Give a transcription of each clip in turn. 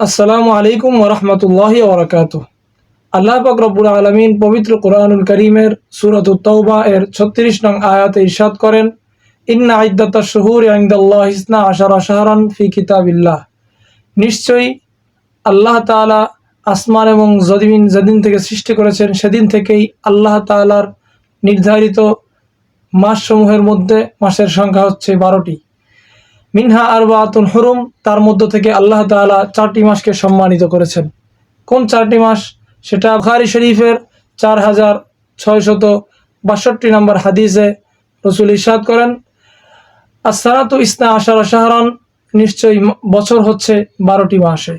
আসসালামু আলাইকুম ওরহমতুল্লাহি ওবরাকাত আল্লাহ পাক রব্বুল আলমিন পবিত্র কোরআনুল করিমের সুরত তৌবা এর ছত্রিশ নং আয়াতে ইরশাদ করেন, ইন্না আইদাতা শহুর আইন্দাল্লাহ ইসনা আশারা শাহরান ফি কিতাবিল্লাহ। নিশ্চয়ই আল্লাহ তাআলা আসমান এবং জদিন যেদিন থেকে সৃষ্টি করেছেন, সেদিন থেকেই আল্লাহ তাআলার নির্ধারিত মাসসমূহের মধ্যে মাসের সংখ্যা হচ্ছে বারোটি। মিনহা আরবাতুন হরুম, তার মধ্য থেকে আল্লাহ তাআলা চারটি মাসকে সম্মানিত করেছেন। কোন চারটি মাস? সেটা বুখারী শরীফের চার হাজার ছয়শত বাষট্টি নম্বর হাদিসে রসুল ইরশাদ করেন আসারাতু ইসনা আশার শাহরান নিশ্চয়ই বছর হচ্ছে বারোটি মাসে।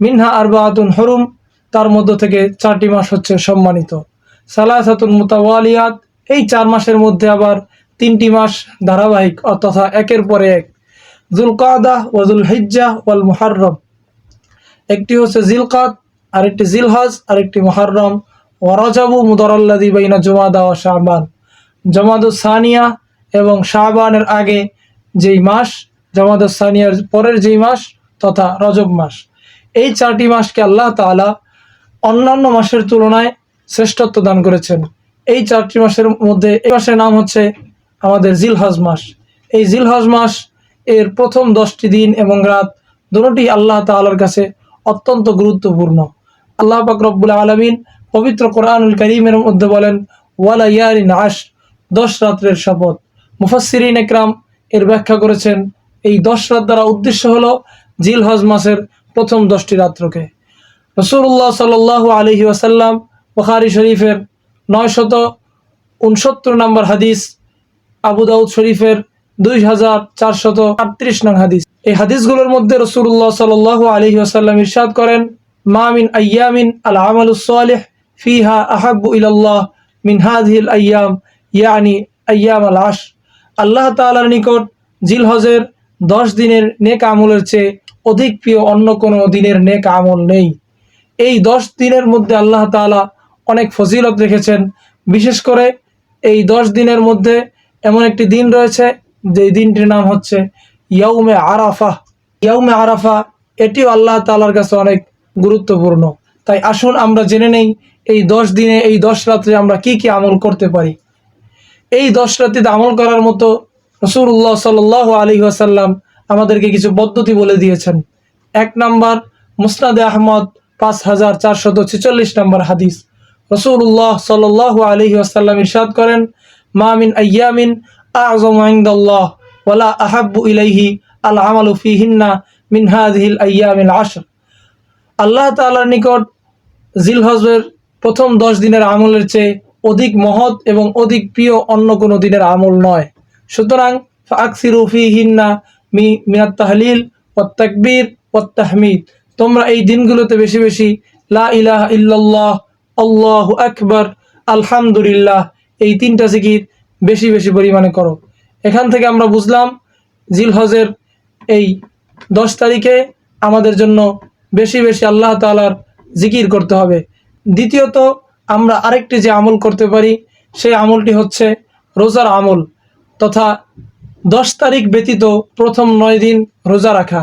মিনহা আরবাতুন হরুম, তার মধ্য থেকে চারটি মাস হচ্ছে সম্মানিত। সালাসাতুন মুতাওয়ালিয়াত, এই চার মাসের মধ্যে আবার তিনটি মাস ধারাবাহিক অ- তথা একের পরে এক। জুলকাদা ওয়াজুল হিজ্জা ওয়াল মুহাররম। একটি হচ্ছে জিলকাত আরেকটি জিলহজ, আরেকটি মুহাররম। ওয়ারাজাবু মুদরাল্লাদি বাইনা জুমাদা ও শাহবান জমাদুস সানিয়া এবং শাহবানের আগে যেই মাস, জমাদুস সানিয়ার পরের যেই মাস তথা রজব মাস। এই চারটি মাসকে আল্লাহ তাআলা অন্যান্য মাসের তুলনায় শ্রেষ্ঠত্ব দান করেছেন। এই চারটি মাসের মধ্যে, এই মাসের নাম হচ্ছে আমাদের জিলহজ মাস। এই জিলহজ মাস এর প্রথম দশটি দিন এবং রাত দুটি আল্লাহ তাআলার কাছে অত্যন্ত গুরুত্বপূর্ণ। আল্লাহ পাক রব্বুল আলমিন পবিত্র কোরআনুল করিমের মধ্যে বলেন, ওয়ালা ইয়ারিন আশ দশ রাত্রের শপথ। মুফাসসিরিন একরাম এর ব্যাখ্যা করেছেন, এই দশ রাত দ্বারা উদ্দেশ্য হল জিল হজ মাসের প্রথম দশটি রাত্রকে। রসুল্লাহ সাল আলহি ওয়াসাল্লাম বুখারী শরীফের নয়শত উনসত্তর নম্বর হাদিস, আবু দাউদ শরীফের দুই হাজার চারশত আটত্রিশ নং হাদিস। এই হাদিসগুলোর মধ্যে রসুল্লাহ সাল আলহি আসাল্লাম ইরশাদ করেন মামিন আয়ামিন আল আমাল সালেহ ফিহা আহাবু ইলাল্লাহ মিন হাদিল আয়াম, ইয়ানি আয়াম আল আশ আল্লাহ তাআলার নিকট জিল হজের দশ দিনের নেক আমলের চেয়ে অধিক প্রিয় অন্য কোনো দিনের নেক আমল নেই। এই দশ দিনের মধ্যে আল্লাহ তাআলা অনেক ফজিলত রেখেছেন। বিশেষ করে এই দশ দিনের মধ্যে এমন একটি দিন রয়েছে যে দিনটির নাম হচ্ছে ইয়াউমে আরাফা ইয়াউমে আরাফা এটিও আল্লাহ তালার কাছে অনেক গুরুত্বপূর্ণ। তাই আসুন আমরা জেনে নেই এই দশ দিনে, এই দশ রাত্রে আমরা কি কি আমল করতে পারি। এই দশ রাত্রিতে আমল করার মতো রসুল্লাহ সাল আলী আসাল্লাম আমাদেরকে কিছু পদ্ধতি বলে দিয়েছেন। এক নাম্বার, মুসনাদে আহমদ, পাঁচ হাজার চারশত ছেচল্লিশ নম্বর হাদিস। রসুল্লাহ সাল আলী আসাল্লাম ইরশাদ করেন মামিন আয়ামিন আজম আইন্দাল্লাহ ওয়ালা আহাব্বু ইলাইহি আল আমালু ফিহিন্না মিন হাদিহিল আয়ামিল আশর। আল্লাহ তাআলার নিকট জিলহজের প্রথম দশ দিনের আমলের চেয়ে অধিক মহৎ এবং অধিক প্রিয় অন্য কোনো দিনের আমল নয়। সুতরাং আকসিরু ফিহিন্না মি, মিনাত তাহলিল ওয়াত তাকবীর ওয়াত তাহমিদ। তোমরা এই দিনগুলোতে বেশি বেশি লা ইলাহা ইল্লাল্লাহ, আল্লাহু আকবার, আলহামদুলিল্লাহ, এই তিনটা জিকির বেশি বেশি পরিমাণে করো। এখান থেকে আমরা বুঝলাম, জিলহজের এই দশ তারিখে আমাদের জন্য বেশি বেশি আল্লাহ তাআলার জিকির করতে হবে। দ্বিতীয়ত, আমরা আরেকটি যে আমল করতে পারি, সেই আমলটি হচ্ছে রোজার আমল তথা দশ তারিখ ব্যতীত প্রথম নয় দিন রোজা রাখা।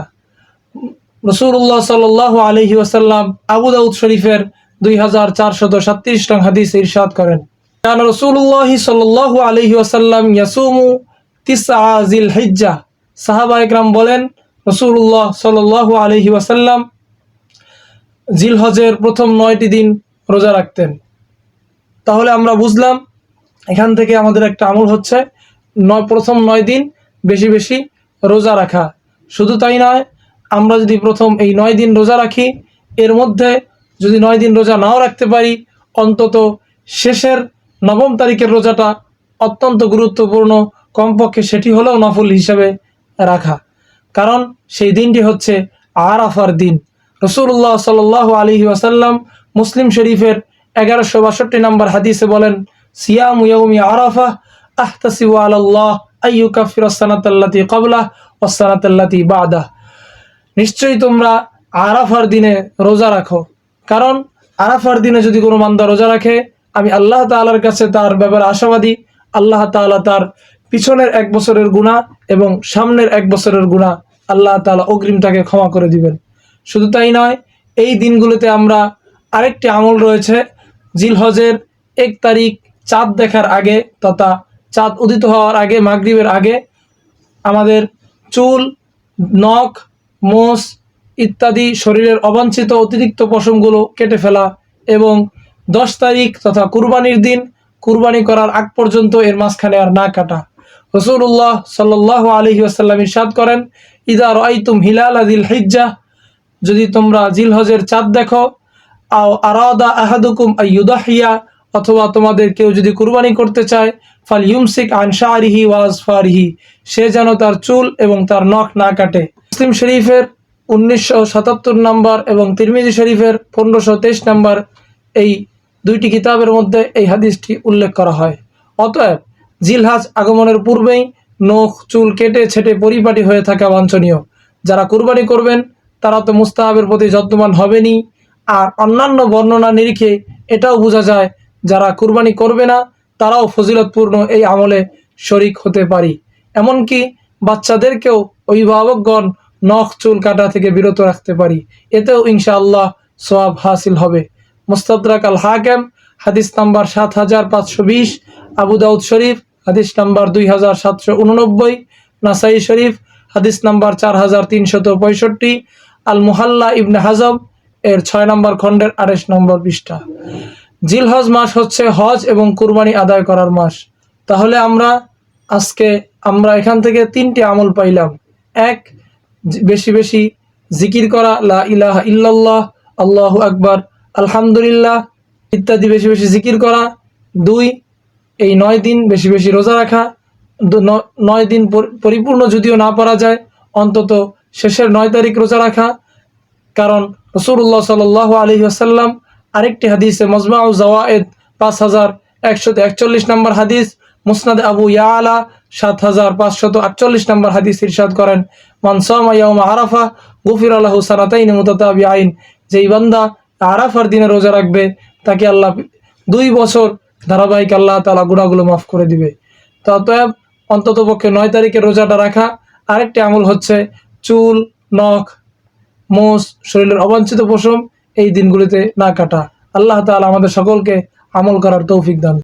রসুল্লাহ সাল আলহি ওসাল্লাম আবু দাউদ শরীফের দুই হাজার চারশত সাতত্রিশ নং হাদিস ইরশাদ করেন। কারণ রসুল্লাহ সাল আলহি ওসাল্লাম ইয়াসুমু তিসা জিল হিজ্জা সাহাবা একরাম বলেন রসুল্লাহ সাল আলহি ওয়াসাল্লাম জিলহজের প্রথম নয়টি দিন রোজা রাখতেন। তাহলে আমরা বুঝলাম, এখান থেকে আমাদের একটা আমল হচ্ছে, নয় প্রথম নয় দিন বেশি বেশি রোজা রাখা। শুধু তাই নয়, আমরা যদি প্রথম এই নয় দিন রোজা রাখি, এর মধ্যে যদি নয় দিন রোজা নাও রাখতে পারি, অন্তত শেষের নবম তারিখের রোজাটা অত্যন্ত গুরুত্বপূর্ণ। কমপক্ষে সেটি হলেও নফল হিসাবে রাখা। কারণ সেই দিনটি হচ্ছে আরাফার দিন। রসুল্লাহ সাল আলী ওয়াসাল্লাম মুসলিম শরীফের এগারোশো বাষট্টি নম্বর হাদিসে বলেন, সিয়াম ইয়াউমি আরাফা আহতাসিবু আলাল্লাহ আইয়ু কাফির সানাতাল্লাতি কবলাহ ওসানাতাল্লাতি বাদাহ। নিশ্চয়ই তোমরা আরাফার দিনে রোজা রাখো। কারণ আরাফার দিনে যদি কোনো বান্দা রোজা রাখে আমি আল্লাহ তাআলার কাছে তার ব্যাপারে আশাবাদী। আল্লাহ তাআলা তার পিছনের এক বছরের গুণা এবং সামনের এক বছরের গুণা আল্লাহ তাআলা অগ্রিম তাকে ক্ষমা করে দিবেন। শুধু তাই নয়, এই দিনগুলোতে আমরা আরেকটি আমল রয়েছে, জিলহজের এক তারিখ চাঁদ দেখার আগে তথা চাঁদ উদিত হওয়ার আগে, মাগরিবের আগে আমাদের চুল, নখ, মোষ ইত্যাদি শরীরের অবাঞ্ছিত অতিরিক্ত পশমগুলো কেটে ফেলা এবং দশ তারিখ তথা কুরবানির দিন, কুরবানি করার আগ পর্যন্ত এর মাঝখানে আর না কাটা। রসুল্লাহ সাল্লাহ আলহি আসাল্লাম ইরশাদ করেন, ইদা রাইতুম হিলাল আদিল হিজ্জা যদি তোমরা জিলহজের চাঁদ দেখো, আও আরাদা আহাদুকুম আইয়ুদাহিয়া অথবা তোমাদের কেউ যদি কুরবানি করতে চায় ফাল ইউমসিক আনশারিহি ওয়াজফারিহি সে যেন তার চুল এবং তার নখ না কাটে। মুসলিম শরীফের উনিশশো সাতাত্তর নম্বর এবং তিরমিজি শরীফের পনেরোশো তেইশ নম্বর এই দুইটি কিতাবের মধ্যে এই হাদিসটি উল্লেখ করা হয়। অতএব, জিলহাজ আগমনের পূর্বেই নখ, চুল কেটে ছেটে পরিপাটি হয়ে থাকা বাঞ্ছনীয়। যারা কুরবানি করবেন, তারা তো মুস্তাহাবের প্রতি যত্নবান হবেনই। আর অন্যান্য বর্ণনা নিরিখে এটাও বোঝা যায়, যারা কুরবানি করবে না, তারাও ফজিলতপূর্ণ এই আমলে শরিক হতে পারি। এমনকি বাচ্চাদেরকেও অভিভাবকগণ নখ, চুল কাটা থেকে বিরত রাখতে পারি। এতেও ইনশাআল্লাহ সোয়াব হাসিল হবে। মুস্তাদরাক আল হাকেম হাদিস নাম্বার সাত হাজার পাঁচশো বিশ, আবু দাউদ শরীফ, হাদিস নাম্বার দুই হাজার সাতশো উননব্বই, নাসাই শরীফ, হাদিস নাম্বার চার হাজার তিনশত পঁয়ষট্টি আল মুহাল্লা ইবনে হাজব এর ছয় নম্বর খণ্ডের আড়াইশ নম্বর পৃষ্ঠা। জিলহজ মাস হচ্ছে হজ এবং কুরবানি আদায় করার মাস। তাহলে আমরা আজকে, আমরা এখান থেকে তিনটি আমল পাইলাম। এক, বেশি বেশি জিকির করা, লা ইলাহা ইল্লাল্লাহ, আল্লাহু আকবার। আলহামদুলিল্লাহ, ইত্যাদি, বেশি বেশি জিকির করা। দুই, এই নয় দিন বেশি বেশি রোজা রাখা। নয় দিন পরিপূর্ণ যদিও না পারা যায়, অন্তত শেষের নয় তারিখ রোজা রাখা। কারণ রসুল্লাহ সাল আলী আসাল্লাম আরেকটি হাদিসে মজমাউ জাওয়ায়েদ পাঁচ হাজার একশত একচল্লিশ নম্বর হাদিস, মুসনাদ আবু ইয়ালা সাত হাজার পাঁচশত আটচল্লিশ নম্বর হাদিস ইরশাদ করেন। মানসাম আরাফা গুফির আল্লাহ সানাতাইন মুতাতাবি আইন যেই বান্দা আরাফার দিনে রোজা রাখবে, তাকে আল্লাহ দুই বছর ধারাবাহিক আল্লাহ তালা গুণাগুলো মাফ করে দিবে। তো অতএব অন্তত পক্ষে নয় তারিখে রোজাটা রাখা। আরেকটি আমল হচ্ছে চুল, নখ, মোষ, শরীরের অবাঞ্ছিত পশম এই দিনগুলিতে না কাটা। আল্লাহ তালা আমাদের সকলকে আমল করার তৌফিক দান